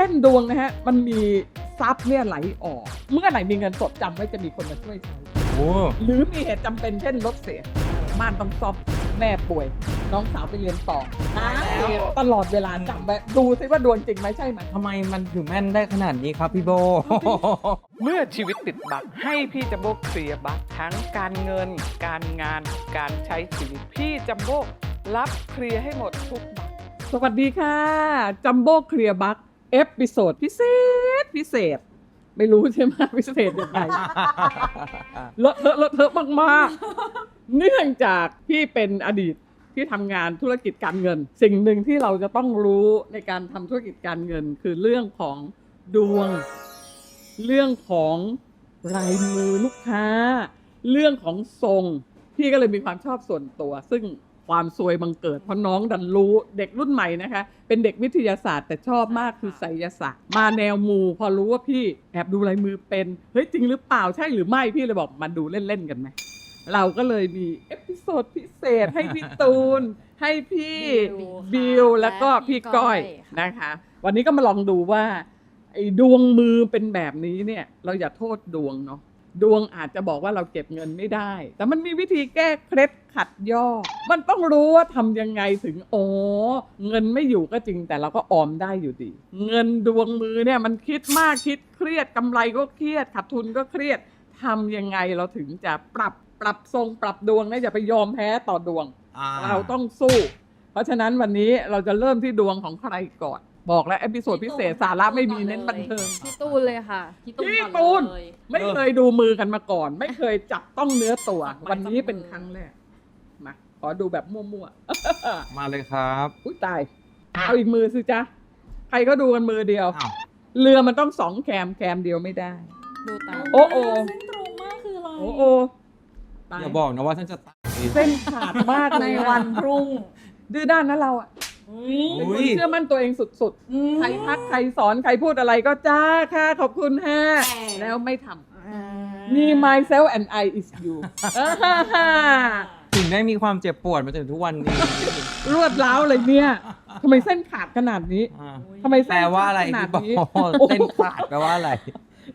ส้นดวงนะฮะ มันมีทรัพย์เนี่ยไหลออก เมื่อไหร่มีเงินสดจำไว้จะมีคนมาช่วยใช้ โอ้หรือมีเหตุจำเป็นเช่นรถเสียบ้านต้องซ่อมแม่ป่วย น้องสาวไปเรียนต่อหาตลอดเวลาจำไว้ดูซิว่าดวงจริงไหมใช่ไหม ทำไมมันถึงแม่นได้ขนาดนี้ครับพี่โบ เมื่อชีวิตติดบักให้พี่จัมโบ้เคลียร์บักทั้งการเงิน การงาน การใช้ชีวิตพี่จัมโบ้รับเคลียร์ให้หมดทุกบักสวัสดีค่ะ จัมโบ้เคลียร์บัค เอพิโซดพิเศษพิเศษ ไม่รู้ใช่ไหมพิเศษยังไงเลอะเทอะเลอะเทอะมากๆ เนื่องจากพี่เป็นอดีตที่ทำงานธุรกิจการเงิน สิ่งหนึ่งที่เราจะต้องรู้ในการทำธุรกิจการเงิน คือเรื่องของดวง เรื่องของลายมือลูกค้า เรื่องของทรงพี่ก็เลยมีความชอบส่วนตัว ซึ่ง ความซวยบังเกิด เพราะน้องดันรู้เด็กรุ่นใหม่นะคะ เป็นเด็กวิทยาศาสตร์แต่ชอบมากคือไสยศาสตร์มาแนวมู พอรู้ว่าพี่แอบดูลายมือเป็น เฮ้ยจริงหรือเปล่าใช่หรือไม่พี่เลยบอกมาดูเล่น ๆ กันไหมเราก็เลยมีเอพิโซดพิเศษให้พี่ตูน ให้พี่บิวแล้วก็พี่ก้อยนะคะ วันนี้ก็มาลองดูว่าไอ้ดวงมือเป็นแบบนี้เนี่ย เราอย่าโทษดวงเนาะ ดวงอาจจะบอกว่าเราเก็บเงินไม่ได้ แต่มันมีวิธีแก้เคล็ดขัดย่อ มันต้องรู้ว่าทำยังไงถึงโอ้เงินไม่อยู่ก็จริงแต่เราก็ออมได้อยู่ดี เงินดวงมือเนี่ยมันคิดมากคิดเครียดกำไรก็เครียดขาดทุนก็เครียดทำยังไงเราถึงจะปรับปรับทรงปรับดวงนะอย่าไปยอมแพ้ต่อดวง เราต้องสู้ เพราะฉะนั้นวันนี้เราจะเริ่มที่ดวงของใครก่อน บอกแล้วเอพิโซดพิเศษสาระไม่มีเน้นบันเทิง พี่ตูนเลยค่ะพี่ตูนพี่ก่อนตูน เลยไม่เคยดูมือกันมาก่อน ไม่เคยจับต้องเนื้อตัว วันนี้เป็นครั้งแรกมาขอดูแบบมั่วมาเลยครับๆอุ้ยตาย เอาอีกมือสิจ๊ะ ใครก็ดูกันมือเดียว อ้าวเรือมันต้องสองแคมแคมเดียวไม่ได้ ดูตามโอ้โอ้ เส้นตรงมากคืออะไรโอ้โอ้ตายอย่าบอกนะว่าฉันจะตายเส้นขาดมากในเลยวันพรุ่งดื้อด้านนะเราอะอุ๊ย เป็นคนเชื่อมั่นตัวเองสุดๆ ใครทักใครสอนใครพูดอะไรก็จ้าค่ะขอบคุณฮะแต่แล้วไม่ทอ่าำมี myself and I is you อ่าฮ่าฮ่าถึงได้มีความเจ็บปวดมาจนถึงทุกวันนี้ รวดร้าวเลยเนี่ยทำไมเส้นขาดขนาดนี้อ่าทำไมแปลเส้นว่าอะไรขนาพี่ดโบนี้เต้นขาดแปลว่าอะไร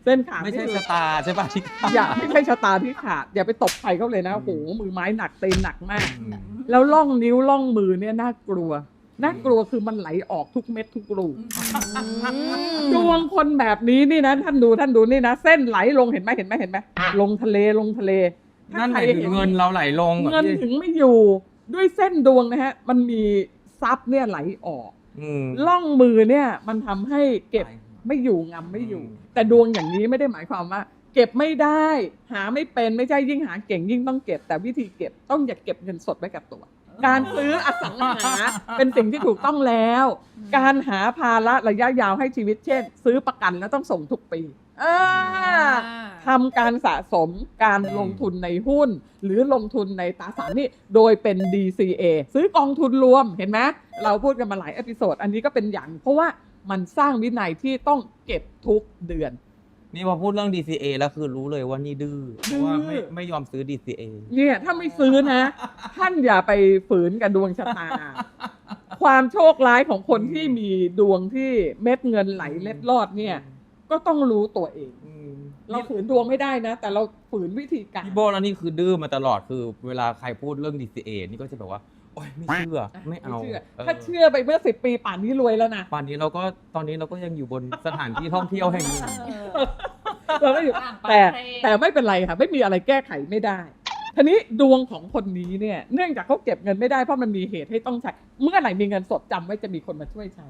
เส้นขาดไม่ใช่นี่คือชะตาใช่ป่ะที่ขาดอย่าไม่ใช่ชะตาที่ขาด อย่าไปตบใครเขาเลยนะอืมโอ้โหมือไม้หนักเตนหนักมากอืมแล้วล่องนิ้วล่องมือเนี่ยน่ากลัว น่ากลัวคือมันไหลออกทุกเม็ดทุกรูดวงคนแบบนี้นี่นะ ท่านดูท่านดูนี่นะ เส้นไหลลงเห็นไหมเห็นไหมเห็นไหมลงทะเลลงทะเลถ้นั่นหใครมายถึงเงินเราไหลลงหรอเงินพี่ถึงไม่อยู่ด้วยเส้นดวงนะฮะ มันมีทรัพย์เนี่ยไหลออกอืมล่องมือเนี่ย มันทำให้เก็บไม่อยู่งำไม่อยู่อืมแต่ดวงอย่างนี้ไม่ได้หมายความว่า เก็บไม่ได้ หาไม่เป็นไม่ใช่ยิ่งหาเก่งยิ่งต้องเก็บ แต่วิธีเก็บต้องอย่าเก็บเงินสดไว้กับตัว การซื้ออสังหาเป็นสิ่งที่ถูกต้องแล้ว การหาภาระระยะยาวให้ชีวิตเช่น ซื้อประกันแล้วต้องส่งทุกปีอ่าทำการสะสมการลงทุนในหุ้น หรือลงทุนในตราสารหนี่โดยเป็น DCA ซื้อกองทุนรวมเห็นไหมเราพูดกันมาหลายเอพิโซดอันนี้ก็เป็นอย่าง เพราะว่ามันสร้างวินัยที่ต้องเก็บทุกเดือน นี่พอพูดเรื่อง DCA แล้วคือรู้เลยว่านี่ดื้อเพราะว่าไม่ดื้อไม่ยอมซื้อ DCA เนี่ยถ้าไม่ซื้อนะ ท่านอย่าไปฝืนกับดวงชะตา ความโชคร้ายของคนที่มีดวงที่เม็ดเงินไหลเล็ดลอดเนี่ย ก็ต้องรู้ตัวเอง อืมเราฝืนดวงไม่ได้นะ แต่เราฝืนวิธีการ พี่โบแล้วนี่คือดื้อมาตลอดคือ เวลาใครพูดเรื่อง DCA นี่ก็จะแบบว่า โอ๊ยไม่เชื่อไม่เอาชื่เออถ้าเชื่อไปเมื่อสิบปีป่านนี้รวยแล้วนะป่านนี้เราก็ตอนนี้เราก็ยังอยู่บนสถานที่ท่องเที่ยวแห่งหนึ่งเราก็อยู่ต่างประแต่เทศแต่ไม่เป็นไรค่ะไม่มีอะไรแก้ไขไม่ได้ทีนี้ดวงของคนนี้เนี่ยเนื่องจากเขาเก็บเงินไม่ได้เพราะมันมีเหตุให้ต้องใช้ เมื่อไหร่มีเงินสดจำไว้จะมีคนมาช่วยใช้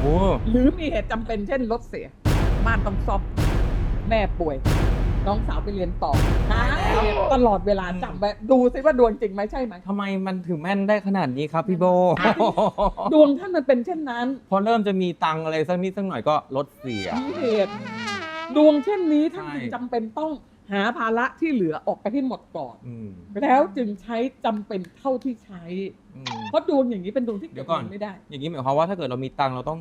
โอ้หรือมีเหตุจำเป็นเช่นรถเสียบ้านต้องซ่อมแม่ป่วย น้องสาวไปเรียนต่อหาตลอดเวลาจำไว้ดูซิว่าดวงจริงไหมใช่ไหมทำไมมันถึงแม่นได้ขนาดนี้ครับพี่โบ ดวงท่านมันเป็นเช่นนั้นพอเริ่มจะมีตังค์อะไรสักนิดสักหน่อยก็รถเสีย มีเหตุดวงเช่นนี้ท่านใช่จึงจำเป็นต้องหาภาระที่เหลือออกไปให้หมดก่อน อืมแล้วจึงใช้จำเป็นเท่าที่ใช้ อืม เพราะดวงอย่างนี้เป็นดวงที่เดี๋เก็ยบวก่อน เงินไม่ได้ อย่างนี้หมายความว่าถ้าเกิดเรามีตังค์เราต้อง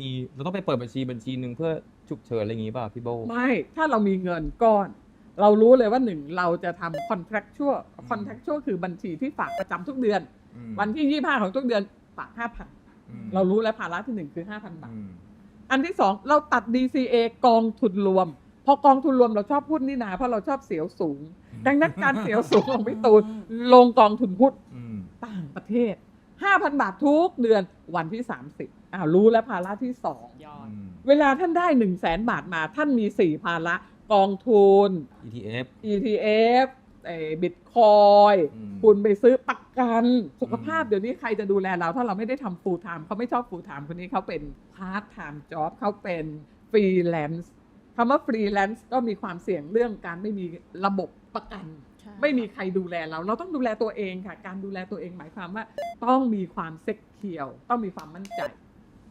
มีเราต้องไปเปิดบัญชีบัญชีหนึ่งเพื่อ ฉุกเฉินอะไรอย่างนี้ป่ะพี่โบ ไม่ ถ้าเรามีเงินก้อน เรารู้เลยว่าหนึ่งเราจะทำ contractual contractual คือบัญชีที่ฝากประจำทุกเดือนวันที่25ของทุกเดือนฝาก5,000เรารู้แล้วภาระที่หนึ่งคือ5,000บาท อืมอันที่สองเราตัด DCA กองทุนรวม พอกองทุนรวมเราชอบพูดนี่นาเพราะเราชอบเสียวสูง ดังนั้นการเสียวสูงของพี่ตูนลงกองทุนพุทธอืมต่างประเทศ 5,000 บาททุกเดือนวันที่ 30อ้าวรู้แล้วภาระที่สองยอดอืม เวลาท่านได้1 0 0 0 0แสนบาทมา ท่านมี 4 ภาระกองทุน ETF ETF เอ่บิตคอยอืม คุณไปซื้อประกันสุขภาพอืมเดี๋ยวนี้ใครจะดูแลเรา ถ้าเราไม่ได้ทำ full time เขาไม่ชอบ full time คนนี้เขาเป็น part time job เขาเป็น freelance คำว่า freelance ก็มีความเสี่ยงเรื่องการไม่มีระบบประกันไม่มีใครดูแลเรา เราต้องดูแลตัวเองค่ะ การดูแลตัวเองหมายความว่า ต้องมีความเซ็กเคียว ต้องมีความมั่นใจ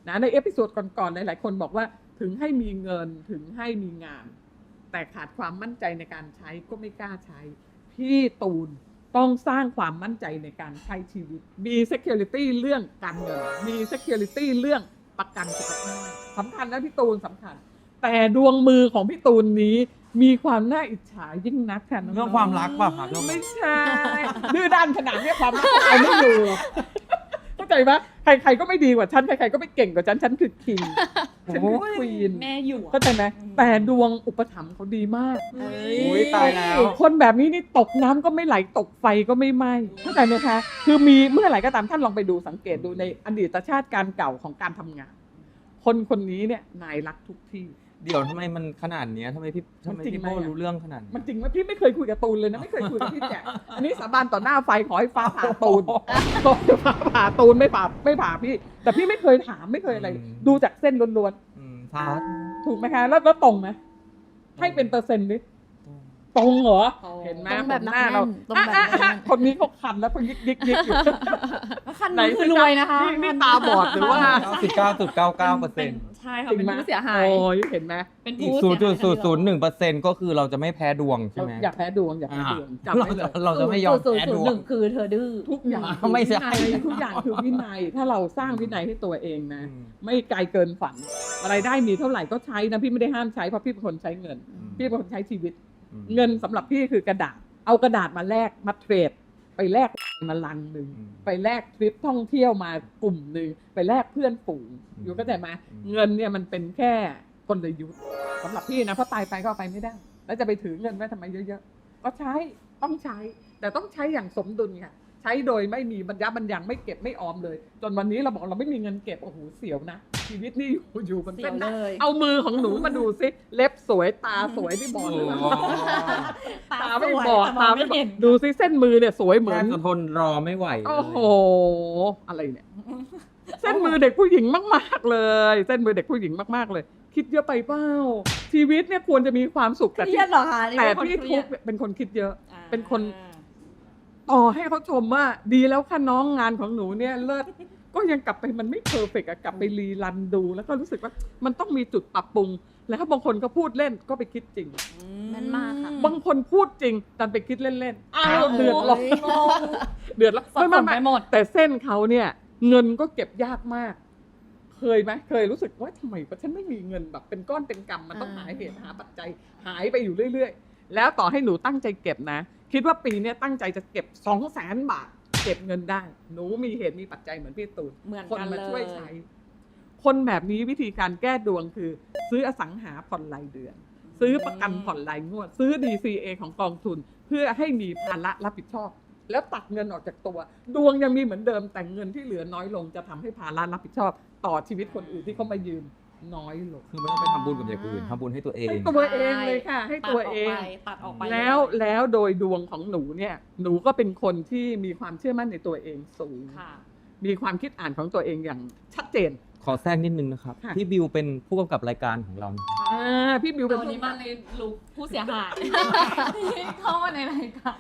นะในเอพิโซดก่อนๆหลายๆคนบอกว่าถึงให้มีเงินถึงให้มีงาน แต่ขาดความมั่นใจในการใช้ก็ไม่กล้าใช้ พี่ตูนต้องสร้างความมั่นใจในการใช้ชีวิต มี security เรื่องการเงิน มี security เรื่องประกันสุขภาพสำคัญนะพี่ตูนสำคัญ แต่ดวงมือของพี่ตูนนี้มีความน่าอิจฉายิ่งนักค่ะน้ๆเรื่องความรักป่ะครับไม่ใช่ดื้อด้านขนาดนี้ความรักเอาไม่อยู่ เข้าใจปะใครๆก็ไม่ดีกว่าฉัน ใครๆก็ไม่เก่งกว่าฉัน ฉันคือคิงฉันคือควีนแม่อยู่เข้าใจไหมแต่ดวงอุปถัมภ์เขาดีมากเฮ้โอ้ยตายแล้ว คนแบบนี้นี่ตกน้ำก็ไม่ไหลตกไฟก็ไม่ไหม้เข้าใจไหมคะ คือมีเมื่อไหร่ก็ตามท่านลองไปดูสังเกตดูในอดีตชาติการเก่าของการทำงาน คนคนนี้เนี่ยนายรักทุกที่ เดี๋ยวทำไมมันขนาดเนี้ยทำไมพี่ทำไมจริงพี่ไหมโบอะรู้เรื่องขนาดนี้มันจริงไหมพี่ไม่เคยคุยกับตูนเลยนะไม่เคยคุยกับพี่แจ๊คอันนี้สาบานต่อหน้าไฟขอให้ฟ้าผ่าตูนขอให้ฟ้าผ่าตูนไม่ผ่าไม่ผ่าพี่ แต่พี่ไม่เคยถามไม่เคยอะไร ดูจากเส้นล้วนอืมชาร์จๆถูกไหมคะแล้วแล้วตรงไหมให้เป็นเปอร์เซ็นต์ดิตรงเหรอตรงเห็นไหมตรงแบบหน้าเราแน่นตรงแบบอะอะอะแน่นคนนี้เขาคันแล้วเขายิกยิกยิกอยู่ คันไหน นี้คือรวยนะคะนี่นี่ตาบอดหรือว่า99.99เปอร์เซ็นต์ ใช่ค่ะเป็นผู้เสียหาย โอ้ยเห็นไหมเป็นอีกผู้เสียหาย0.001เปอร์เซ็นต์ก็คือเราจะไม่แพ้ดวงใช่ไหมอยากแพ้ดวงอยากแพ้ดวงจำเราไว้เลจะยเราจะไม่ยอมศูนแพ้ย์ดศูนวย์หง นึ่งคือเธอดื้อ ทุกอย่างไม่ใช่ วินัยทุกอย่างคือวินัย ถ้าเราสร้างวินัยให้ตัวเองนะอืมไม่ไกลเกินฝัน อะไรได้มีเท่าไหร่ก็ใช้นะพี่ไม่ได้ห้ามใช้เพราะพี่เป็นคนใช้เงิน พี่เป็นคนใช้ชีวิต อืมเงินสำหรับพี่คือกระดาษ เอากระดาษมาแลกมาเทรด ไปแลกมาลังหนึ่งอืมไปแลกทริปท่องเที่ยวมากลุ่มหนึ่งไปแลกเพื่อนฝูงอืมอยู่ก็แต่มาอืมเงินเนี่ยมันเป็นแค่กลยุทธ์สำหรับพี่นะเพราะตายไปก็เอาไปไม่ได้ แล้วจะไปถือเงินไว้ทำไมเยอะๆก็ใช้ต้องใช้แต่ต้องใช้อย่างสมดุลค่ะ ใช้โดยไม่มีบรรยะบรรยังไม่เก็บไม่ออมเลย จนวันนี้เราบอกเราไม่มีเงินเก็บโอ้โหเสียวนะ ชีวิตนี่อยู่อยู่บนเสีเส้ยนวเลได้ยเอามือของหนูมาดูสิเล็บสวยตาสวยที่บอดเลยนะโอ้ตาไม่สวยบอดแต่ตามองไม่บอเห็ดนดูสิเส้นมือเนี่ยสวยเหมืแทอนบจะทนรอไม่ไหวเลยโอ้โห อะไรเนี่ย เส้นมือเด็กผู้หญิงมาก ๆ เลย เส้นมือเด็กผู้หญิงมาก ๆ เลย คิดเยอะไปเปล่าชีวิตเนี่ยควรจะมีความสุขแต่เครีที่ยดเหรอคะนี่แต่เป็นคนที่เครีทุยกดข์เนี่ยเป็นคนคิดเยอะอ่าเป็นคน ต่อให้เขาชมว่าดีแล้วค่ะน้องงานของหนูเนี่ยเลิศก็ยังกลับไปมันไม่เพอร์เฟกอะกลับไปรีรันดู แล้วก็รู้สึกว่ามันต้องมีจุดปรับปรุง แล้วบางคนก็พูดเล่นก็ไปคิดจริงแม่นมากค่ะ บางคนพูดจริงดันไปคิดเล่นๆอ้าวเดือดร้อนโอ้ยงงเดือดร้อนสับสนไปหมด แต่เส้นเขาเนี่ย เงินก็เก็บยากมาก เคยไหมเคยรู้สึกว่าทำไมวะฉันไม่มีเงินแบบเป็นก้อนเป็นกำมันต้องหาอ่าเหตุหาปัจจัยหายไปอยู่เรื่อย ๆ แล้วต่อให้หนูตั้งใจเก็บนะ คิดว่าปีเนี้ยตั้งใจจะเก็บสองแสนบาท เก็บเงินได้ หนูมีเหตุมีปัจจัยเหมือนพี่ตูนเหมือนคนกันมาเลยช่วยใช้ คนแบบนี้วิธีการแก้ดวงคือ ซื้ออสังหาผ่อนรายเดือน ซื้อประกันผ่อนรายงวด ซื้อ DCA ของกองทุน เพื่อให้มีภาระรับผิดชอบ แล้วตัดเงินออกจากตัว ดวงยังมีเหมือนเดิมแต่เงินที่เหลือน้อยลงจะทำให้ภาระรับผิดชอบ ต่อชีวิตคนอื่นที่เขามายืม น้อยลง คือไม่ต้องไปทำบุญกับอย่างอื่นทำบุญให้ตัวเอง ให้ตัวเองเลยค่ะ ให้ตัวเอง ตัดออกไปแล้วตัดออกไปแล้วโดยดวงของหนูเนี่ย หนูก็เป็นคนที่มีความเชื่อมั่นในตัวเองสูง ค่ะ มีความคิดอ่านของตัวเองอย่างชัดเจน ขอแทรกนิดนึงนะครับค่ะ พี่บิวเป็นผู้กำกับรายการของเราอ่าพี่บิวแต่เป็นวันนี้มาในลุคผู้เสียหายเข้ามาในรายการ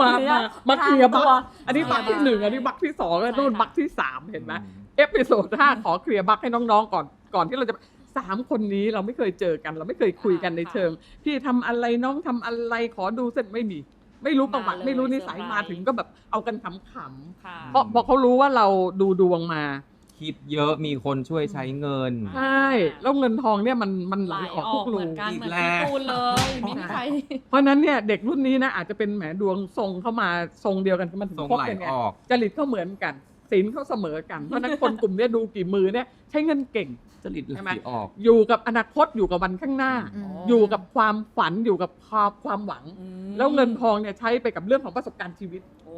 มามามาเคลียร์บัคตัวอันนี้บัคที่หนึ่งอันนี้บัคที่สองแล้วใช่นู่นค่ะบัคที่สามเห็นไหม เอพิโซดห้าขอเคลียร์บัคให้น้องๆก่อนก่อนที่เราจะสามคนนี้เราไม่เคยเจอกัน เราไม่เคยคุยกันในเชิง พี่ทำอะไรน้องทำอะไรขอดูเส้นไม่มี ไม่รู้ประวัติไม่รู้นิสัยมาถึงก็แบบเอากันขำค่ะๆเพราะเพราะเขารู้ว่าเราดูดวงมาคิดเยอะมีคนช่วยใช้เงินใช่แล้วเงินทองเนี่ยมันมันไหไหลลออกอทุอกกเหรูมือนกันอีเหกมือนแล้วพี่ตูนเลยไม่มีใครเพราะฉะนั้นเนี่ยเด็กรุ่นนี้นะอาจจะเป็นแหมดวงทรงเข้ามาทรงเดียวกันมันถึงทรงคบไหลกันไงออกจริตเขาเหมือนกัน สินเขาเสมอกัน เพราะฉะนั้นคนกลุ่มเนี้ยดูกี่มือเนี่ยใช้เงินเก่งจริตไหใช่ไหมลออก อยู่กับอนาคตอยู่กับวันข้างหน้าอืมอยู่กับความฝันอยู่กับความความหวังอืมแล้วเงินทองเนี่ยใช้ไปกับเรื่องของประสบการณ์ชีวิตโอ้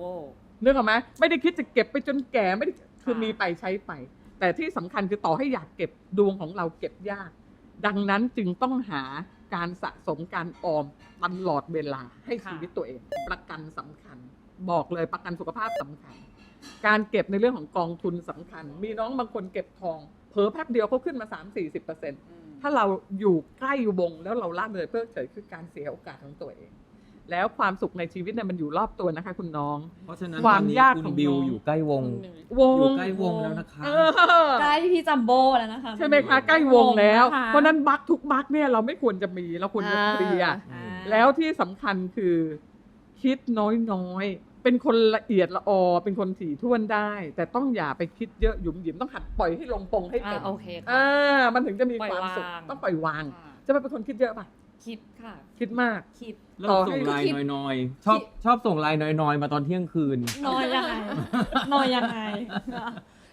นึกออกไหมไม่ได้คิดจะเก็บไปจนแก่ไม่ได้คือค่ะมีไปใช้ไป แต่ที่สำคัญคือต่อให้อยากเก็บดวงของเราเก็บยาก ดังนั้นจึงต้องหาการสะสมการออมตลอดเวลาให้ชีวิตตัวเอง ประกันสำคัญ บอกเลยประกันสุขภาพสำคัญ การเก็บในเรื่องของกองทุนสำคัญ มีน้องบางคนเก็บทองเผลอแป๊บเดียวเขาขึ้นมา 3-40%เปอร์เซ็นต์อืมถ้าเราอยู่ใกล้วงแล้วเราละเลยเพิกเฉยคือการเสียโอกาสของตัวเอง แล้วความสุขในชีวิตเนี่ยมันอยู่รอบตัวนะคะ คุณน้อง เพราะฉะนั้นความตอนนี้ยากคุณของบิวน้องอยู่ใกล้วงวงอยู่ใกล้วงแล้วนะคะเออใกล้พี่จัมโบ้แล้วนะคะใช่ไหมคะใกล้วงแล้วนะคะเพราะฉะนั้นบัคทุกบัคเนี่ยเราไม่ควรจะมีเราควรจะเคลียร์อ่าแล้วที่สำคัญคือคิดน้อยๆ เป็นคนละเอียดละออ เป็นคนถี่ถ้วนได้ แต่ต้องอย่าไปคิดเยอะหยุมหยิมต้องหัดปล่อยให้ลงปงให้อ่าเป็นโอเคค่ะอ่ามันถึงจะมีปล่อยความสุขวาง ต้องปล่อยวางค่ะจะไม่เป็นคนคิดเยอะป่ะ คิดค่ะ คิดมาก คิด เริ่ต่มอส่งให้ไลน์คิดน้อยๆ ชอบชอบส่งไลน์น้อยๆ มาตอนเที่ยงคืน นอยยังไง นอยยังไง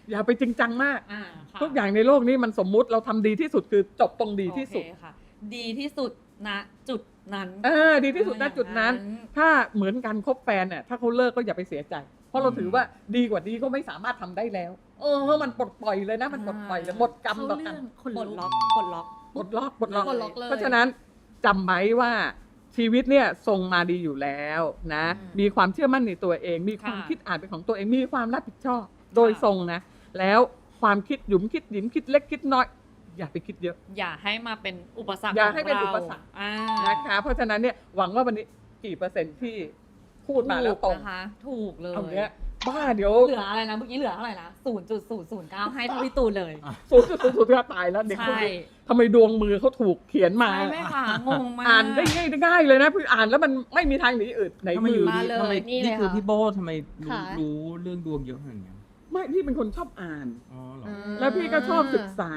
อย่าไปจริงจังมาก อ่าค่ะทุกอย่างในโลกนี้มันสมมุติเราทำดีที่สุดคือจบตรงดีที่สุด โอเคค่ะ ดีที่สุด ณจุดนั้นเออดีที่สุดณอย่างจุดนั้น ถ้าเหมือนกันคบแฟนเนี่ยถ้าเขาเลิกก็อย่าไปเสียใจ เพราะเราถือว่าดีกว่าดีก็ไม่สามารถทำได้แล้วเออมันปลดปล่อยเลยนะมันปลดปล่อยเลยหมดกรรมต่อกันปลดล็อกปลดล็อกปลดล็อกปลดล็อกปลดล็อกเลยเพราะฉะนั้นจำไว้ว่าชีวิตเนี่ยทรงมาดีอยู่แล้วนะอืมมีความเชื่อมั่นในตัวเอง มีความค่ะคิดอ่านเป็นของตัวเองมีความรับผิดชอบ โดยทรงนะ แล้วความคิดหยุมคิดหยิมคิดเล็กคิดน้อย อย่าไปคิดเยอะ อย่าให้มาเป็นอุปสรรคอย่าให้เป็นขงอุปสรรคอ่านะคะ เพราะฉะนั้นเนี่ยหวังว่าวันนี้กี่เปอร์เซ็นต์ที่พูดมาแล้วตรงนะคะถูกเลยเอาเนี้ยบ้าเดี๋ยวเหลืออะไรนะเมื่อกี้เหลือเท่าไหร่นะศูนย์จุดศูนย์ศูนย์เก้าให้ทางพี่ตูนเลยสูตรสูตรสูตรก็ตายแล้วเด็กพวกใช่นี้ทำไมดวงมือเขาถูกเขียนมาใช่ไหมคะงงมากอ่านได้ง่ายได้ง่ายเลยนะคืออ่านแล้วมันไม่มีทางหนีอื่นไหนทำไมมือยู่อดีมาเลยทำไมนี่เลยนี่คือค่ะพี่โบทำไมรู้ค่ะรู้เรื่องดวงเยอะขนาดเนี้ย ไม่พี่เป็นคนชอบอ่าน อ๋อเหรอ แล้วพี่ก็ชอบศึกษา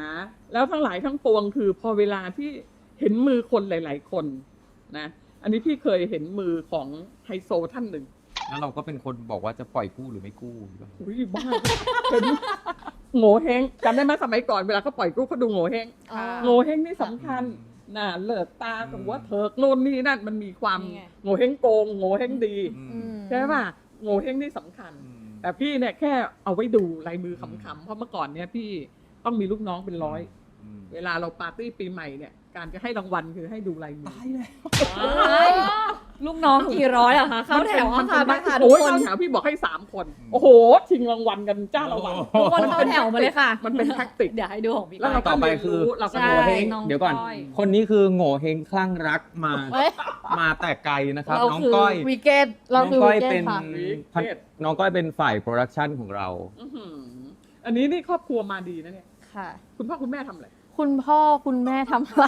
แล้วทั้งหลายทั้งปวงคือพอเวลาที่เห็นมือคนหลาย ๆ คนนะ อันนี้พี่เคยเห็นมือของไฮโซท่านหนึ่งแล้วเราก็เป็นคนบอกว่าจะปล่อยกู้หรือไม่กู้หรือเปล่าอุ้ยบ้าเห็นโง่เฮงจำได้ไหมสมัยก่อนเวลาเขาปล่อยกู้เขาดูโง่เฮงอ่าโง่เฮงนี่สำคัญน่ะเลิกตากับว่าเถิกโน่นนี่นั่นมันมีความนี่ไง โง่เฮงโกงโง่เฮงดี อืม ใช่ป่ะโง่เฮงนี่สำคัญ อืม แต่พี่เนี่ยแค่เอาไว้ดูลายมือขำๆเพราะเมื่อก่อนเนี่ยพี่ต้องมีลูกน้องเป็นร้อยอืมเวลาเราปาร์ตี้ปีใหม่เนี่ย การจะให้รางวัลคือให้ดูลายมือตายเลย ลูกน้องกี่ร้อยอะคะเข้าแถวมัอะนค่ะเป็มานค่ะทุโอ้กยคนเข้าแถวพี่บอกให้สามคน โอ้โหชิงรางวัลกันจ้าละวัน ทุกคนเข้าแถวมาเลยค่ะ มันเป็นแท็กติก เดี๋ยวให้ดูของพี่แล้วเราก้ต่ออยไปคือเราก็ใช่ โง่เฮงน้องเดี๋ยวก่อน ก้อย คนนี้คือโง่เฮงคลั่งรักมา เอ้ยมาแต่ไกลนะครับ เราน้องคือก้อย วีเกตเราน้องคือก้วีอยเกเป็ตนค่ะวีเกตน้องก้อยเป็นฝ่ายโปรดักชันของเรา อื้อหืออันนี้นี่ครอบครัวมาดีนะเนี่ย ค่ะ คุณพ่อคุณแม่ทำอะไร คุณพ่อคุณแม่ทำอะไร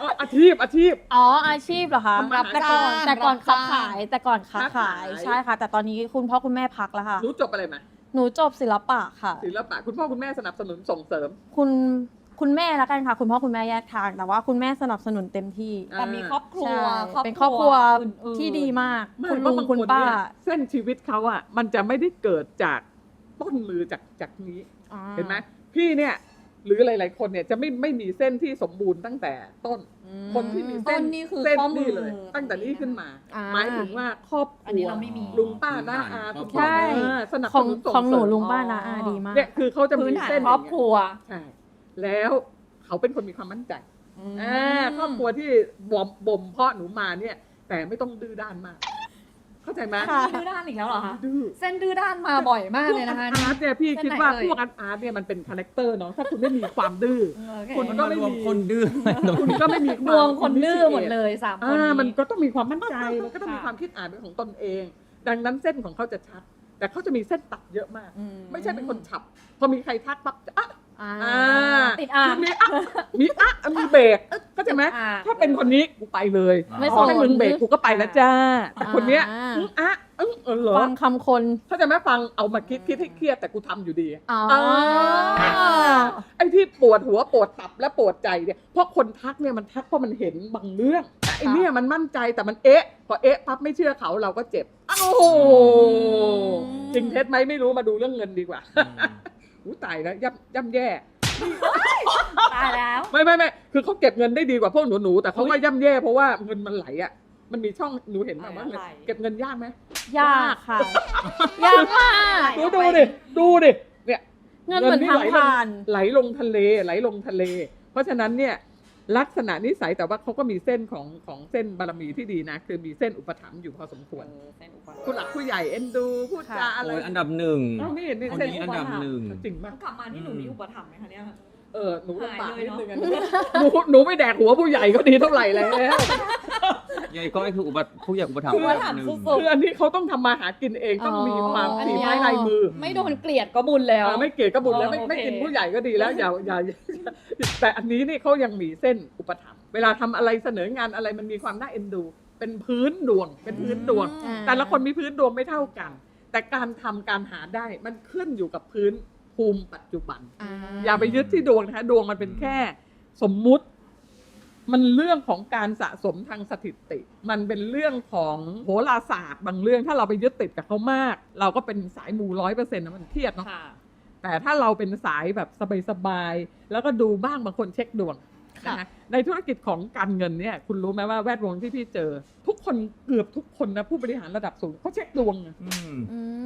เอ้ออาชีพอาชีพ อ๋ออาชีพเหรอคะทำมาหาแต่ก่อนจ้างแต่ก่อนรับค้าจ้างขายแต่ก่อนค้าค้าขาขายยใช่ค่ะ แต่ตอนนี้คุณพ่อคุณแม่พักแล้วค่ะ รู้จบอะไรมาหนูจบศิลปะค่ะ ศิลปะคุณพ่อคุณแม่สนับสนุนส่งเสริม คุณคุณแม่แล้วกันค่ะ คุณพ่อคุณแม่แยกทาง แต่ว่าคุณแม่สนับสนุนเต็มที่แต่มีครอบครัวใช่เป็นครอบครัวอื่นๆ ที่ดีมากไม่คุณเพลุราะงบางคุณคนป้าเนี่ยเส้นชีวิตเขาอะมันจะไม่ได้เกิดจากต้นมือจากจากนี้อ่าเห็นไหมพี่เนี่ย หรือหลาย ๆ คนเนี่ยจะไม่ไม่มีเส้นที่สมบูรณ์ตั้งแต่ต้น คนที่มีเส้นต้นนี่คือเส้นข้อมือนี่เลย ตั้งแต่นี้ขึ้นมา อ่า หมายถึงว่าครอบคอันนี้รัวเราไม่มี ลุงป้าน้าอาใช่ คุณใช่พ่ออ่าสนับขสองนุนส่งของหเสนูริมลุงป้านาอาดีมากเนี่ยคือเขาจะพื้มีนฐานเส้นครอบครัวใช่แล้วเขาเป็นคนมีความมั่นใจอ่าครอบครัวที่บ่มบ่มเพาะหนูมาเนี่ย แต่ไม่ต้องดื้อด้านมาก เข้าใจไหมค่ะ ดื้อด้านอีกแล้วเหรอคะดื้อเส้นดื้อด้านมาบ่อยมากพวเลกยนะคะ อาร์ตเนี่ยพี่เส้นคิดไหนว่าเอ่ย พวกอาร์ตเนี่ยมันเป็นคาแรคเตอร์เนาะถ้าคุณไม่มีความดื้อ โอเคคุณก็ไม่มีรวมคนดื้ออะไรตรงคุณนี้ก็ไม่มีดวงคนดื้อหมดเลยสามคนอ่านี้มันก็ต้องมีความมั่นใจมันก็ต้องมีค่ะ ความคิดอ่านเป็นของตนเอง ดังนั้นเส้นของเขาจะชัด แต่เขาจะมีเส้นตัดเยอะมาก อืไม่ใช่เป็นคนฉับพอมีใครทักปั๊บจะอะ อ่าอ่าติดอ่างมีอะมีอะมีเบรกเข้าใจไหมอ่าถ้าเป็นคนนี้กูไปเลยไม่ขอสนให้มึงเบรกกูก็ไปแล้วจ้าแต่คนเนี้ยอ่าอื้ออะอื้อเออเหรอฟังคำคนเข้าใจไหมฟังเอามาคิดคิดให้เครียดแต่กูทำอยู่ดี อ๋อไอ้ที่ปวดหัวปวดตับและปวดใจเนี่ยเพราะคนทักเนี่ยมันทักเพราะมันเห็นบางเรื่องแต่ไไอ้เนี่ยมันมั่นใจแต่มันเอ๊ะ พอเอ๊ะปั๊บไม่เชื่อเขาเราก็เจ็บ โอ้โหจริงเท็จไหมไม่รู้มาดูเรื่องเงินดีกว่าอู้ ตายแล้วย่ำย่ำแย่ ตายแล้ว ไม่ไม่ไม่คือเขาเก็บเงินได้ดีกว่าพวกหนูหนูๆแต่เขาก็ย่ำแย่เพราะว่าเงินมันไหลอะ มันมีช่องหนูเห็นไหมว่าไหล เก็บเงินยากไหมยากค่ะ ยากมากหนูดูดิดูดิเนี่ย เงินเหมือนทางผ่าน ไหลลงทะเลไหลลงทะเล เพราะฉะนั้นเนี่ย ลักษณะนิสัยแต่ว่าเขาก็มีเส้นของของเส้นบารมีที่ดีนะ คือมีเส้นอุปถัมภ์อยู่พอสมควรผู้หลักผู้ใหญ่เอ็นดูพูดจาอะไรโอ้ยอันดับหนึ่งเอ้านี่นี่คนเส้นนี้อุอันปดับถัมหนึ่งภ์จริงมากกลับมานี่หนูมีอุปถัมภ์ไหมคะเนี่ย เออหนูลำบากหายเลยนิดเนอะนึงอะหนูหนูไม่แดกหัวผู้ใหญ่ก็ดีเท่าไหร่แล้วยายก้อยคืออุปผู้ใหญ่อุปถัมภ์อุปถัมภ์หนึ่งสุดคืออันนี้เขาต้องทำมาหากินเองต้องมีความอ๋อ ฝีไม้ลายมือไม่โดนเกลียดก็บุญแล้ว อ่าไม่เกลียดก็บุญแล้วไม่อ๋อไม่กินโอเคผู้ใหญ่ก็ดีแล้วอย่าอย่าอย่าแต่อันนี้นี่เขายังมีเส้นอุปถัมภ์เวลาทำอะไรเสนองานอะไรมันมีความน่าเอ็นดู เป็นพื้นดวง เป็นพื้นดวงอืมแต่ละคนมีพื้นดวงไม่เท่ากัน แต่การทำการหาได้มันขึ้นอยู่กับพื้น ภูมิปัจจุบัน อย่าไปยึดที่ดวงนะคะดวงมันเป็นแค่สมมุติ มันเรื่องของการสะสมทางสถิติ มันเป็นเรื่องของโหราศาสตร์บางเรื่อง ถ้าเราไปยึดติดกับเขามาก เราก็เป็นสายมูร้อยเปอร์เซ็นต์นะมันเครียดเนาะค่ะแต่ถ้าเราเป็นสายแบบสบายๆแล้วก็ดูบ้างบางคนเช็คดวงค่ะ นะคะในธุรกิจของการเงินเนี่ยคุณรู้ไหมว่าแวดวงที่พี่เจอ ทุกคนเกือบทุกคนนะผู้บริหารระดับสูงเขาเช็คดวงนะอืม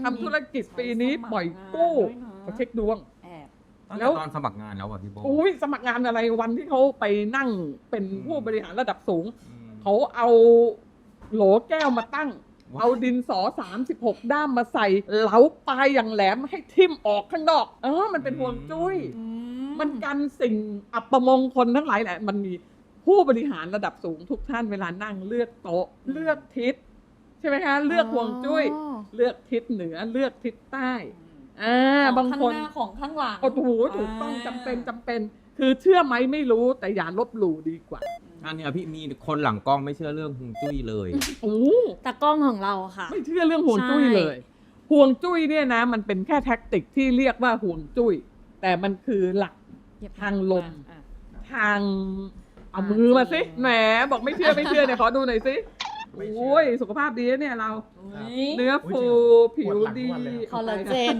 ทำธุรกิจปีนี้ปล่อยกู้เขาเช็คดวงแอบตั้งแล้แต่วตอนสมัครงานแล้วอะพี่โบอุ้ยสมัครงานอะไรวันที่เขาไปนั่งเป็นผู้บริหารระดับสูงอืมเขาเอาโหลแก้วมาตั้งว้าวเอาดินสอ 36 ด้ามมาใส่เหลาปลายอย่างแหลมให้ทิ่มออกข้างนอก เออมันเป็นห่วงจุ้ย มันกันสิ่งอัปมงคลทั้งหลายแหละ มันมีผู้บริหารระดับสูงทุกท่านเวลานั่งเลือกโต๊ะเลือกทิศใช่ไหมคะ เลือกห่วงจุ้ย เลือกทิศเหนือเลือกทิศใต้อ่าบางคนข้างหน้าของข้างหลังโอ้โหถูกต้องจำเป็นจำเป็น คือเชื่อไหมไม่รู้แต่อย่าลบหลู่ดีกว่าอันเนี้ยพี่มีคนหลังกล้องไม่เชื่อเรื่องฮวงจุ้ยเลยโอ้ตากล้องของเราค่ะ ไม่เชื่อเรื่องห่วงจุ้ยใช่เลยห่วงจุ้ยเนี่ยนะ มันเป็นแค่แท็กติกที่เรียกว่าห่วงจุ้ย แต่มันคือหลัก ทางลม อะ ทางเอามือมาสิแหมบอกไม่เชื่อไม่เชื่อเนี่ยขอดูหน่อยสิไม่เชื่อ โอ้ยสุขภาพดีนะเนี่ยเรา เนื้อฟูผิวดี คอลลาเจน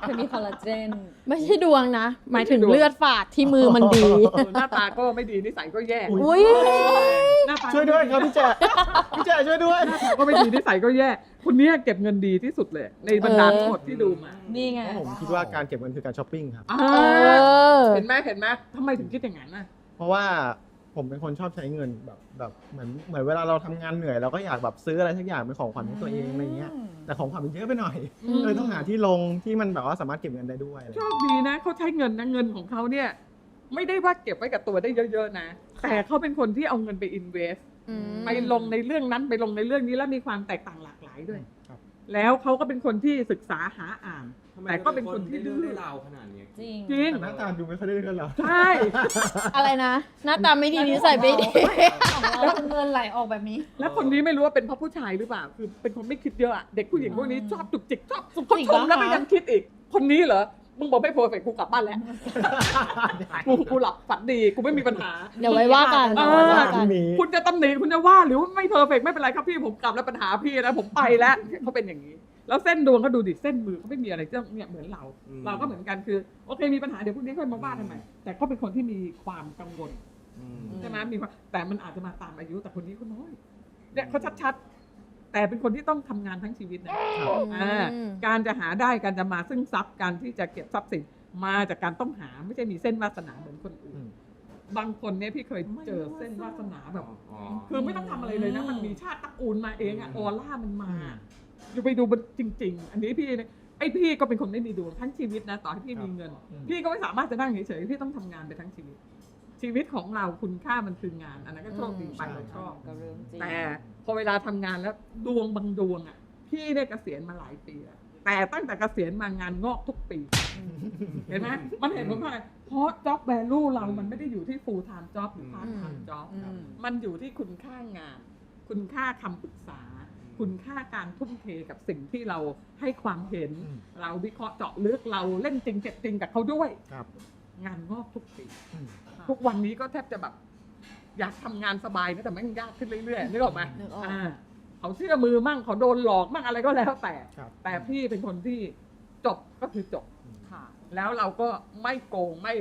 เธอมีคอลลาเจน ไม่ใช่ดวงนะ หมายถึงเลือดฝาดที่มือมันดีเออหน้าตาก็ไม่ดีนิสัยก็แย่อุ้ยหน้าตาช่วยด้วยครับพี่แจ๊พี่แจ๊ช่วยด้วยหน้าตาก็ไม่ดีนิสัยก็แย่คนเนี้ยเก็บเงินดีที่สุดเลย ในบรรดาทั้งหมดที่ดูมานี่ไงเพราะผมคิดว่าการเก็บเงินคือการช้อปปิ้งครับอ่าเออเห็นไหมเห็นไหมทำไมถึงคิดอย่างนั้นน่ะเพราะว่า ผมเป็นคนชอบใช้เงินแบบแบบเหมือนเหมือนเวลาเราทำงานเหนื่อยเราก็อยากแบบซื้ออะไรสักอย่างเป็นของขวัญให้ตัวเองอะไรเงี้ยแต่ของขวัญมันเยอะไปหน่อยอืม เลยต้องหาที่ลงที่มันแบบว่าสามารถเก็บเงินได้ด้วยอะไรโชคดีนะเขาใช้เงินนะเงินของเขาเนี่ย ไม่ได้ว่าเก็บไว้กับตัวได้เยอะๆนะ แต่เขาเป็นคนที่เอาเงินไปอินเวสไปลงในเรื่องนั้นไปลงในเรื่องนี้แล้วมีความแตกต่างหลากหลายด้วย ครับ แล้วเขาก็เป็นคนที่ศึกษาหาอ่าน แต่ก็เป็นคนที่ดื้อได้ราวขนาดนี้จริง จริง แต่หน้าตาดูไม่ค่อยได้เรื่องแล้วใช่ อะไรนะ หน้าตาไม่ดีนิสัยไม่ดีของเราเงินไหลออกแบบนี้ แล้วคนนี้ไม่รู้ว่าเป็นเพราะผู้ชายหรือเปล่า คือเป็นคนไม่คิดเยอะอะเด็กผู้หญิงพวกนี้ชอบจุกจิกชอบจุกเขาจิกชมแล้วเหรอก็ยังคิดอีก คนนี้เหรอ มึงบอกไม่เพอร์เฟกกูกลับบ้านแล้ว กูกูหลับฝันดี กูไม่มีปัญหา เดี๋ยวไว้ว่ากันเออเดี๋ยวไว้ว่ากันมีคุณจะตำหนิคุณจะว่าหรือว่าไม่เพอร์เฟกไม่เป็นไรครับพี่ผมกลับแล้วปัญหาพี่นะผมไปแล้วเขาเป็นอย่างนี้ แล้วเส้นดวงเขาดูดิเส้นมือเขาไม่มีอะไรที่ต้องเนี่ยเหมือนเรา อืม เราก็เหมือนกันคือโอเคมีปัญหาเดี๋ยวพรุ่งนี้ค่อยมาว่ากันใหม่แต่เขาเป็นคนที่มีความกังวลอืม ใช่ไหมมีความแต่มันอาจจะมาตามอายุแต่คนนี้เขาน้อยเนี่ยเขาชัดๆ แต่เป็นคนที่ต้องทำงานทั้งชีวิตนะอ่าการจะหาได้การจะมาซึ่งทรัพย์การที่จะเก็บทรัพย์สินมาจากการต้องหาไม่ใช่มีเส้นวาสนาเหมือนคนอื่น อืม บางคนเนี่ยพี่เคยเจอเส้นวาสนาแบบ อ๋อ คือไม่ต้องทำอะไรเลยนะ มันมีชาติตระกูลมาเองอะอืมออร่ามันมา อยู่ไปดูมันจริง ๆ อันนี้พี่เนี่ยไอพี่ก็เป็นคนไม่มีดวงทั้งชีวิตนะต่อให้พี่มีเงินอืมพี่ก็ไม่สามารถจะนั่งเฉยๆพี่ต้องทำงานไปทั้งชีวิต ชีวิตของเราคุณค่ามันคืองาน อันนั้นก็โชคดีไปเราชอบ ก็เริ่มจริงแต่พอเวลาทำงานแล้วดวงบางดวงอะพี่เนี่ยเกษียณมาหลายปีแล้วแต่ตั้งแต่เกษียณมางานงอกทุกปี เห็นไหมมันเห็นผลว่าอะไรเพราะ job value เรามันไม่ได้อยู่ที่ full time job หรือ part time job อืมมันอยู่ที่คุณค่างาน คุณค่าคำปรึกษา คุณค่าการทุ่มเทกับสิ่งที่เราให้ความเห็น อืม เราวิเคราะห์เจาะลึกเราเล่นจริงเจ็บจริงกับเขาด้วย ครับงานงอกทุกปี อืม ทุกวันนี้ก็แทบจะแบบ อยากทำงานสบายนะแต่แม่งยากขึ้นเรื่อยๆนึกออกไหมนึกออก อ่าเขาเชื่อมือมั่งเขาโดนหลอกมั่งอะไรก็แล้วแต่ ครับแต่พี่เป็นคนที่จบก็คือจบ ค่ะ แล้วเราก็ไม่โกงไม่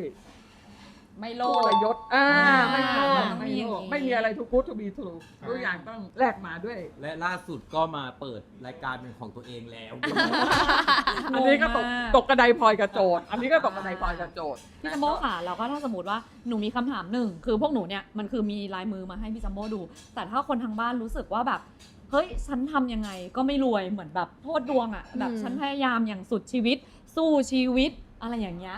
ไม่โลโลภ ยศอ่าไม่โกงอ่าไม่มีอย่างโลนี้ ภไม่มีอะไรทุกคุทูบีทูทุกอย่างต้องแลกมาด้วย และล่าสุดก็มาเปิดรายการเป็นของตัวเองแล้ว อันนี้ก็ตกงงมากตกกระไดพลอยกระโจดอันนี้ก็ตกกระไดพลอยกระโจดพี่จัมโบ้ค่ะเราก็ถ้าสมมติว่าหนูมีคำถามหนึ่งคือพวกหนูเนี่ยมันคือมีลายมือมาให้พี่จัมโบ้ดู แต่ถ้าคนทางบ้านรู้สึกว่าแบบเฮ้ยฉันทำยังไงก็ไม่รวยเหมือนแบบโทษดวงอะ่ะแบบอืม ฉันพยายามอย่างสุดชีวิต สู้ชีวิตอะไรอย่างเงี้ย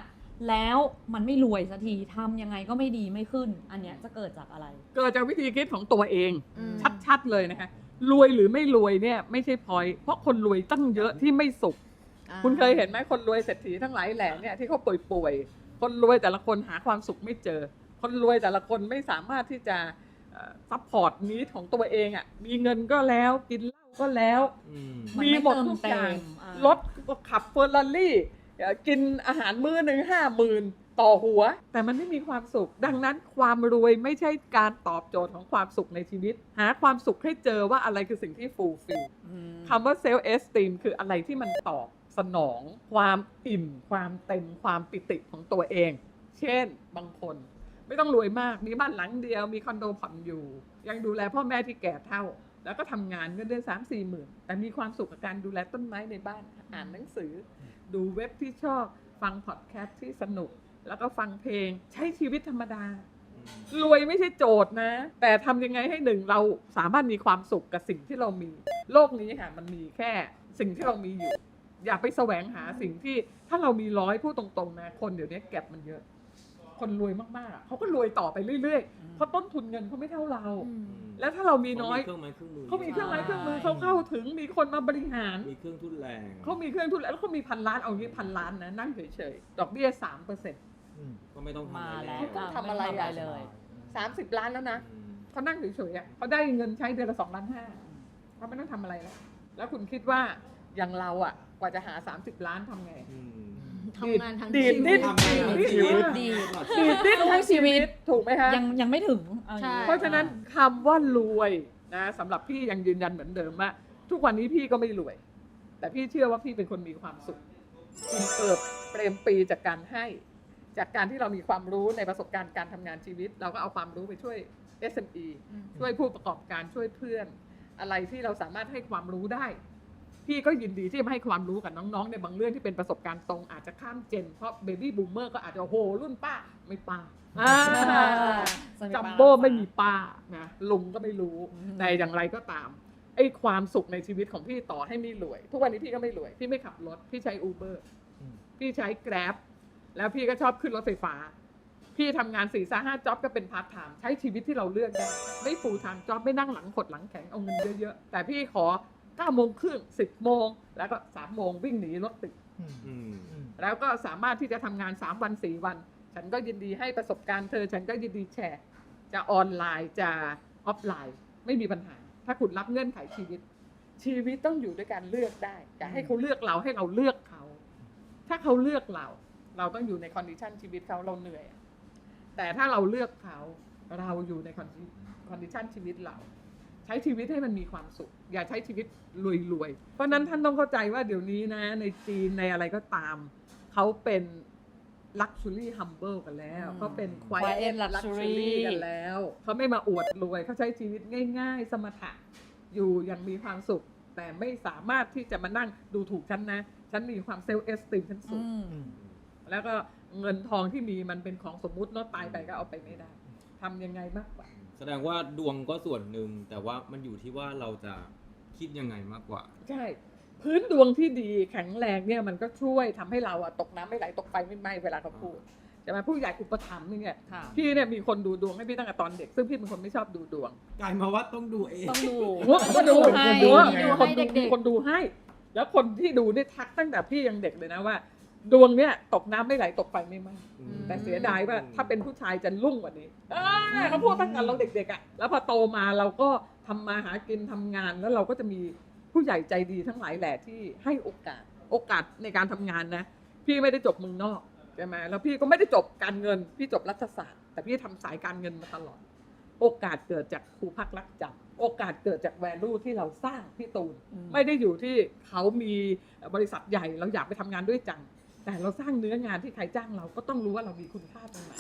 แล้วมันไม่รวยสักทีทำยังไงก็ไม่ดีไม่ขึ้น อันเนี้ยจะเกิดจากอะไร เกิดจากวิธีคิดของตัวเอง อืม ชัดๆเลยนะคะรวยหรือไม่รวยเนี่ยไม่ใช่พอยเพราะคนรวยตั้งเยอะที่ไม่สุข คุณเคยเห็นไหมคนรวยเศรษฐีทั้งหลายแหล่เนี่ยที่เขาป่วยๆ คนรวยแต่ละคนหาความสุขไม่เจอ คนรวยแต่ละคนไม่สามารถที่จะซัพพอร์ตนี้ของตัวเองอะมีเงินก็แล้วกินเหล้าก็แล้ว อืม มันมีไม่หมดเติมทุกอย่างเต็มอ่ารรถก็ขับเฟอร์รารี่เอ่อ กินอาหารมื้อหนึ่งห้าหมื่นต่อหัว แต่มันไม่มีความสุข ดังนั้นความรวยไม่ใช่การตอบโจทย์ของความสุขในชีวิต หาความสุขให้เจอว่าอะไรคือสิ่งที่ฟูลฟิลคำว่าเซลล์เอสติมคืออะไรที่มันตอบสนอง ความอิ่ม ความเต็มความปิติของตัวเอง เช่น บางคน ไม่ต้องรวยมากมีบ้านหลังเดียว มีคอนโดผ่อนอยู่ ยังดูแลพ่อแม่ที่แก่เท่า แล้วก็ทำงานเงินเดือนสามสี่หมื่นแต่มีความสุขกับการดูแลต้นไม้ในบ้านอ่านหนังสือ ดูเว็บที่ชอบ ฟังพอดแคสต์ที่สนุก แล้วก็ฟังเพลงใช้ชีวิตธรรมดา รวยไม่ใช่โจทย์นะ แต่ทำยังไงให้หนึ่งเราสามารถมีความสุขกับสิ่งที่เรามี โลกนี้ค่ะมันมีแค่สิ่งที่เรามีอยู่ อย่าไปแสวงหาสิ่งที่ถ้าเรามีร้อยพูดตรงๆนะคนเดี๋ยวนี้แก็บมันเยอะ คนรวยมากๆอะเขาก็รวยต่อไปเรื่อยๆเพราะต้นทุนเงินเขาไม่เท่าเรา แล้วถ้าเรามีน้อยเครื่องไม้เครื่องมือเขามีเครื่องไม้เครื่องมือเขาเข้าถึงมีคนมาบริหารมีเครื่องทุนแรงเขามีเครื่องทุนแล้วเขามีพันล้านเอางี้พันล้านนะนั่งเฉยๆดอกเบี้ยสามเปอร์เซ็นต์อืมก็ไม่ต้องทำมาอะไรแล้วไม่ต้องทำอะไรม่ต้งเลยเลยสามสิบล้านแล้วนะอืมเขานั่งเฉยๆอะเขาได้เงินใช้เดือนละสองล้านห้าเขาไม่ต้องทำอะไรแล้วแล้วคุณคิดว่าอย่างเราอะกว่าจะหา30ล้านทำไงอืม ทำงานทั้งดีดชีวิดิ้ตนทำงานทั้งชีวิตดีดีดดิ้นทั้งชีวิตถูกไหมคะยังยังไม่ถึงออย่งใช่งี้เพราะฉะนั้นคำว่ารวยนะสำหรับพี่ยังยืนยันเหมือนเดิมว่าทุกวันนี้พี่ก็ไม่รวย แต่พี่เชื่อว่าพี่เป็นคนมีความสุขอิ่มเอิบเปรมปรีจากการให้ จากการที่เรามีความรู้ในประสบการณ์การทำงานชีวิต เราก็เอาความรู้ไปช่วย SME ช่วยผู้ประกอบการช่วยเพื่อน อะไรที่เราสามารถให้ความรู้ได้ พี่ก็ยินดีที่จะให้ความรู้กับน้องๆ ในบางเรื่องที่เป็นประสบการณ์ตรงอาจจะข้ามเจน เพราะเบบี้บูมเมอร์ก็อาจจะโอ้โหรุ่นป้าไม่ป้าอ่าจัมโบ้ไม่มีป้านะลุงก็ไม่รู้อืมแต่อย่างไรก็ตามไอ้ความสุขในชีวิตของพี่ต่อให้ไม่รวย ทุกวันนี้พี่ก็ไม่รวย พี่ไม่ขับรถ พี่ใช้อูเบอร์อืมพี่ใช้แกร็บแล้วพี่ก็ชอบขึ้นรถไฟฟ้า พี่ทำงานสี่สห้าจ็อบก็เป็นพาร์ทไทม์ใช้ชีวิตที่เราเลือกได้ไม่ฟูลไทม์จ็อบไม่นั่งหลังขดหลังแข็งเอาเงินเยอะๆ แต่พี่ขอ 9โมงครึ่ง10โมงแล้วก็3โมงวิ่งหนีรถติดอืมอืมอืมแล้วก็สามารถที่จะทำงาน 3 วัน 4 วัน ฉันก็ยินดีให้ประสบการณ์เธอ ฉันก็ยินดีแชร์ จะออนไลน์จะออฟไลน์ ไม่มีปัญหา ถ้าคุณรับเงื่อนไขชีวิต ชีวิตต้องอยู่ด้วยการเลือกได้อย่าให้เขาเลือกเราให้เราเลือกเขา ถ้าเขาเลือกเรา เราต้องอยู่ในคอนดิชันชีวิตเขาเราเหนื่อย แต่ถ้าเราเลือกเขาเราอยู่ในคอนดิชันชีวิตเรา ใช้ชีวิตให้มันมีความสุข อย่าใช้ชีวิตรวยๆ เพราะฉะนั้นท่านต้องเข้าใจว่าเดี๋ยวนี้นะ ในจีนในอะไรก็ตาม เขาเป็น luxury humble กันแล้วอืมเขาเป็น Quiet quiet luxury luxury กันแล้วเขาไม่มาอวดรวยเขาใช้ชีวิตง่าย ๆ สมถะอยู่อยังมีความสุข แต่ไม่สามารถที่จะมานั่งดูถูกฉันนะ ฉันมีความเซลล์เอสติมฉันสูอืงมอืมแล้วก็เงินทองที่มีมันเป็นของสมมุติเนาะตายไปก็เอาไปไม่ได้ทำยังไงมากกว่า แสดงว่าดวงก็ส่วนหนึ่ง แต่ว่ามันอยู่ที่ว่าเราจะคิดยังไงมากกว่า ใช่ พื้นดวงที่ดีแข็งแรงเนี่ยมันก็ช่วยทำให้เราอะตกน้ำไม่ไหลตกไฟไม่ไหม้เวลาเขาพูดใช่ไหมผู้ใหญ่อุปถัมภ์เนี่ยค่ะพี่เนี่ยมีคนดูดวงให้พี่ตั้งแต่ตอนเด็ก ซึ่งพี่เป็นคนไม่ชอบดูดวงกลายมาว่าต้องดูเองต้องดูหัวก็ดูให้หัวดูมีให้คนดูเด็กๆมีคนดูให้ แล้วคนที่ดูเนี่ยทักตั้งแต่พี่ยังเด็กเลยนะว่า ดวงเนี่ยตกน้ำไม่ไหลตกไฟไม่ไหม้อืมแต่เสียดายว่าถ้าเป็นผู้ชายจะรุ่งกว่านี้อ่าเขาพูดตั้งแต่เราเด็กๆอะแล้วพอโตมาเราก็ทำมาหากินทำงานแล้วเราก็จะมีผู้ใหญ่ใจดีทั้งหลายแหละที่ให้โอกาสโอกาสในการทำงานนะ พี่ไม่ได้จบเมืองนอกใช่ไหมแล้วพี่ก็ไม่ได้จบการเงิน พี่จบรัฐศาสตร์ แต่พี่ทำสายการเงินมาตลอด โอกาสเกิดจากครูพักรักจำโอกาสเกิดจากแวลูที่เราสร้างพี่ตูนอืมไม่ได้อยู่ที่เขามีบริษัทใหญ่เราอยากไปทำงานด้วยจัง แต่เราสร้างเนื้องานที่ใครจ้างเราก็ต้องรู้ว่าเรามีคุณค่าตรงไหน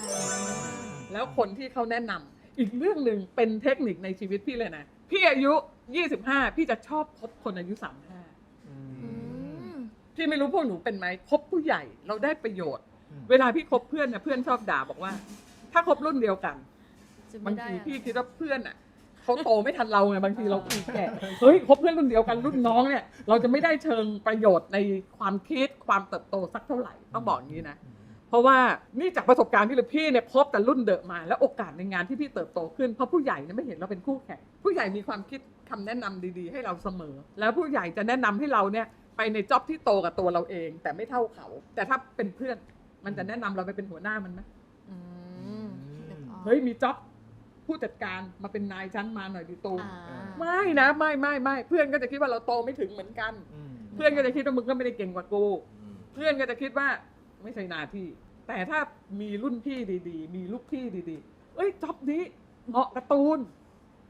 แล้วคนที่เขาแนะนำอีกเรื่องหนึ่งเป็นเทคนิคในชีวิตพี่เลยนะ พี่อายุ 25 พี่จะชอบคบคนอายุ 35อือืมมพี่ไม่รู้พวกหนูเป็นไหมคบผู้ใหญ่เราได้ประโยชน์อืมเวลาพี่คบเพื่อนนะเพื่อนชอบด่าบอกว่า ถ้าคบรุ่นเดียวกันจะไม่บางได้ทีอะพี่คิดว่าเพื่อนอะ เขาโตไม่ทันเราไงบางทีเราคุยแก่เฮ้ยคบเพื่อนรุ่นเดียวกันรุ่นน้องเนี่ย เราจะไม่ได้เชิงประโยชน์ในความคิดความเติบโตสักเท่าไหร่ต้องบอกอย่างนี้นะเพราะว่านี่จากประสบการณ์พี่เลยพี่เนี่ยคบแต่รุ่นเดอะมาแล้วโอกาสในงานที่พี่เติบโตขึ้นเพราะผู้ใหญ่เนี่ยไม่เห็นเราเป็นคู่แข่งผู้ใหญ่มีความคิดคำแนะนำดีๆ ให้เราเสมอ แล้วผู้ใหญ่จะแนะนำให้เราเนี่ยไปในจ็อบที่โตกับตัวเราเอง แต่ไม่เท่าเขา แต่ถ้าเป็นเพื่อน มันจะแนะนำเราไปเป็นหัวหน้ามันไหมอืมนึกออกเฮ้ยมีจ็อบ ผู้จัดการมาเป็นนายชั้นมาหน่อยดิตูนอ่าไม่นะไม่ไม่ไม่เพื่อนก็จะคิดว่าเราโตไม่ถึงเหมือนกันอืมเพื่อนก็จะคิดว่ามึงก็ไม่ได้เก่งกว่ากูอืมเพื่อนก็จะคิดว่าไม่ใช่หนาที่ แต่ถ้ามีรุ่นพี่ดีๆ มีลูกพี่ดีๆ เอ้ยจ็อบนี้เหมาะกับตูน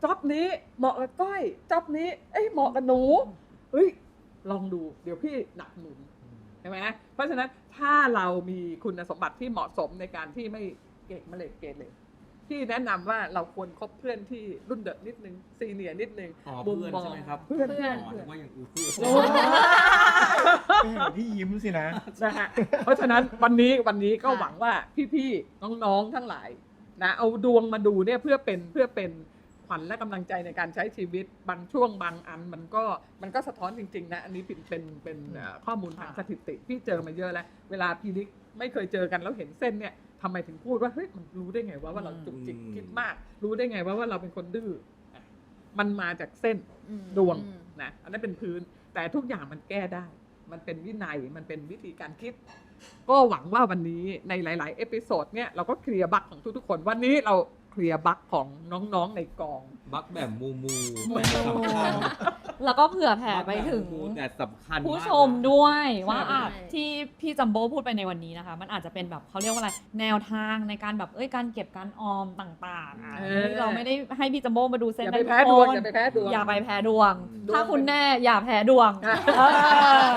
จ็อบนี้เหมาะกับก้อยจ็อบนี้เอ้ยเหมาะกับหนูเอ้ยลองดูเดี๋ยวพี่หนักหนุนใช่ไหมเพราะฉะนั้นถ้าเรามีคุณสมบัติที่เหมาะสมในการที่ไม่เก่งมาเลยเกเร พี่แนะนำว่าเราควรคบเพื่อนที่รุ่นเด็กนิดนึงซีเนียร์นิดนึงอ๋อมุเพื่อนมองใช่ไหมครับเพื่อนเพื่อน อ๋อนึกว่าอย่างอื่นโอ้แม่ที่ยิ้มสินะ นะฮะเพราะฉะนั้นวันนี้วันนี้ก็ค่ะ หวังว่าพี่ๆน้องๆทั้งหลายนะเอาดวงมาดูเนี่ยเพื่อเป็นเพื่อเป็นขวัญและกำลังใจในการใช้ชีวิตบางช่วงบางอันมันก็มันก็สะท้อนจริงๆนะอันนี้เป็นเป็นเป็นเอ่อข้อมูลทางสถิติพี่เจอมาเยอะแล้ว เวลาพี่นิกไม่เคยเจอกันแล้วเห็นเส้นเนี่ย ทำไมถึงพูดว่าเฮ้ยมันรู้ได้ไงว่าว่าเราจุกจิกคิดมาก รู้ได้ไงว่าว่าเราเป็นคนดื้ออะมันมาจากเส้นอืมดวงอืมนะอันนั้นเป็นพื้น แต่ทุกอย่างมันแก้ได้ มันเป็นวินัยมันเป็นวิธีการคิด ก็หวังว่าวันนี้ในหลาย ๆ เอพิโซดเนี่ยเราก็เคลียร์บั๊กของทุกๆคนวันนี้เราเคลียร์บั๊กของน้องๆในกอง บักแบบมูมูมู แต่สำคัญแล้วก็เผื่อแผ่ไปถึงบักแบบมูมูแต่สำคัญผู้มากชมด้วยใช่ว่าอาจใช่ ที่พี่จัมโบ้พูดไปในวันนี้นะคะ มันอาจจะเป็นแบบเขาเรียกว่าอะไรแนวทางในการแบบเอ้ยการเก็บการออมต่างๆอะเออ เราไม่ได้ให้พี่จัมโบ้มาดูเส้นอย่าไปด้แพ้ทุกดวงคนอย่าไปแพ้ดวง อย่าไปแพ้ดวง ดวง ถ้าคุณแน่อย่าแพ้ดวงอะเออ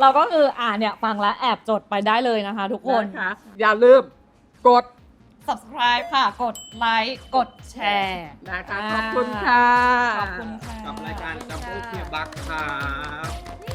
เราก็คืออ่าเนี่ยฟังแล้วแอบจดไปได้เลยนะคะ ทุกคน นะคะอย่าลืม กด subscribe ค่ะ กดไลค์กดแชร์นะคะอ่าขอบคุณค่ะ ขอบคุณค่ะ กับรายการจัมโบ้เคียร์บักครับ